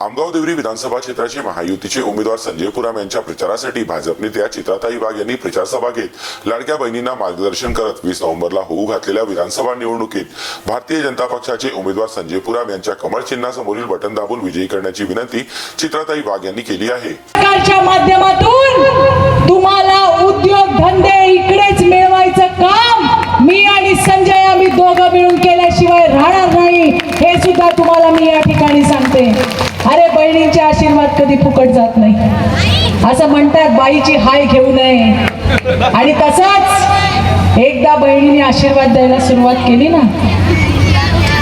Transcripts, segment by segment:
आमगाव देवरी विधानसभा क्षेत्राचे महायुतीचे उमेदवार संजय पुराम यांच्या प्रचारासाठी भाजप नेत्या चित्राताई वाघ यांनी प्रचारसभा घेत लाडक्या बहिणींना मार्गदर्शन करत वीस नोव्हेंबरला होऊ घातलेल्या विधानसभा निवडणुकीत भारतीय जनता पक्षाचे उमेदवार संजय पुराम यांच्या कमळ चिन्हासमोरील बटन दाबून विजयी करण्याची विनंती चित्राताई वाघ यांनी केली आहे सरकारच्या माध्यमातून तुम्हाला उद्योग धंदे इकडेच मिळवायचं काम मी आणि संजय आम्ही दोघं मिळून केल्याशिवाय राहणार नाही हे सुद्धा तुम्हाला मी या ठिकाणी सांगते अरे बहिणींचे आशीर्वाद कधी फुकट जात नाही. असं म्हणतात बाईची हाय घेऊ नये. आणि तसंच एकदा बहिणीने आशीर्वाद द्यायला सुरुवात केली ना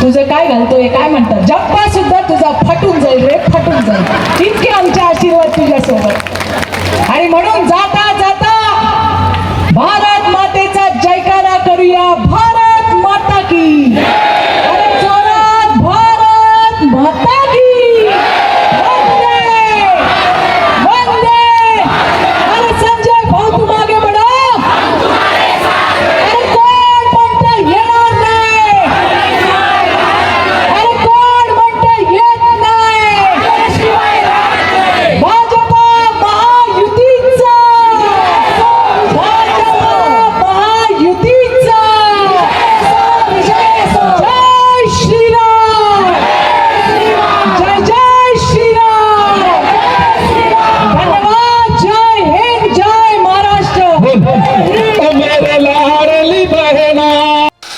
तुझं काय घालतोय काय म्हणतात? जप्पा सुद्धा तुझा फटून जाईल रे फटून जाईल. इतके आमचे आशीर्वाद तुझ्यासोबत. आणि म्हणून जाता जाता भारत मातेचा जयकारा करूया. भारत माता की.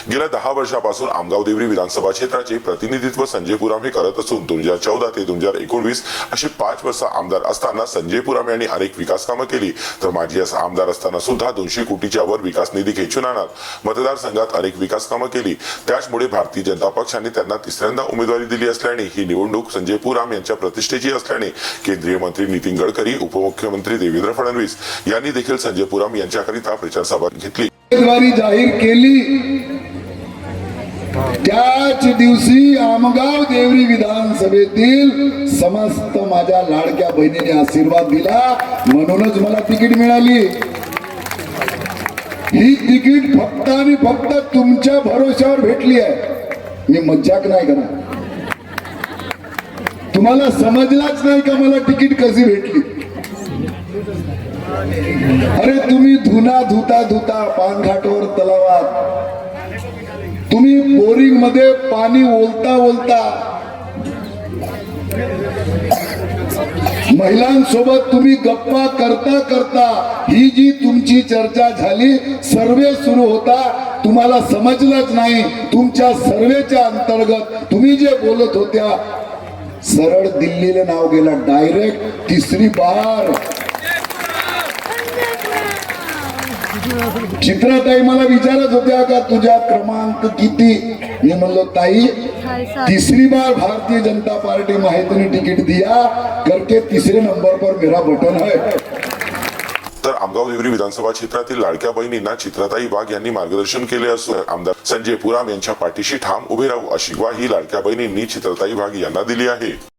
गेल्या दहा वर्षापासून आमगाव देवरी विधानसभा क्षेत्राचे प्रतिनिधित्व संजय पुराम हे करत असून दोन हजार चौदा ते दोन हजार एकोणवीस अशी पाच वर्ष आमदार असताना संजय पुराम यांनी अनेक विकास कामं केली. तर माजी असा आमदार असताना सुद्धा दोनशे कोटीच्या वर विकास निधी खेचून आणत मतदारसंघात अनेक विकास कामं केली. त्याचमुळे भारतीय जनता पक्षाने त्यांना तिसऱ्यांदा उमेदवारी दिली असल्याने ही निवडणूक संजय पुराम यांच्या प्रतिष्ठेची असल्याने केंद्रीय मंत्री नितीन गडकरी उपमुख्यमंत्री देवेंद्र फडणवीस यांनी देखील संजय पुराम यांच्याकरिता प्रचार सभा घेतली. उमेदवारी जाहीर केली. त्याच दिवशी आमगाव देवरी विधानसभेतील समस्त माझ्या लाडक्या बहिणीने आशीर्वाद दिला. म्हणूनच मला तिकीट मिळाली. ही तिकीट फक्त आणि फक्त तुमच्या भरोश्यावर भेटली आहे. मी मज्जाक नाही करणार. तुम्हाला समजलाच नाही का मला तिकीट कशी भेटली? अरे तुम्ही धुना धुता धुता पानघाटवर तलावात. मध्ये पाणी ओलता ओलता महिलांसोबत तुम्ही गप्पा करता करता ही जी तुमची चर्चा झाली सर्वे सुरू होता तुम्हाला समजलंच नाही. तुमच्या सर्वेच्या अंतर्गत तुम्ही जे बोलत होत्या सरळ दिल्लीला नाव गेला डायरेक्ट तिसरी बार. चित्राताई मला विचारत होत्या का तुझा क्रमांक किती? मी म्हणलो ताई तीसरी बार भारतीय जनता पार्टी माहिती ने टिकट दिया करके तीसरे नंबर पर मेरा बटन है. तर आमगाव देवरी विधानसभा क्षेत्रातील लाडक्या बहिणींना चित्राताई वाघ यांनी मार्गदर्शन केले असून आमदार संजय पुराम यांच्या पाठीशी ठाम उभे राहू अशी ग्वाही लाडक्या बहिणींनी चित्रताई वाघ यांना दिली आहे.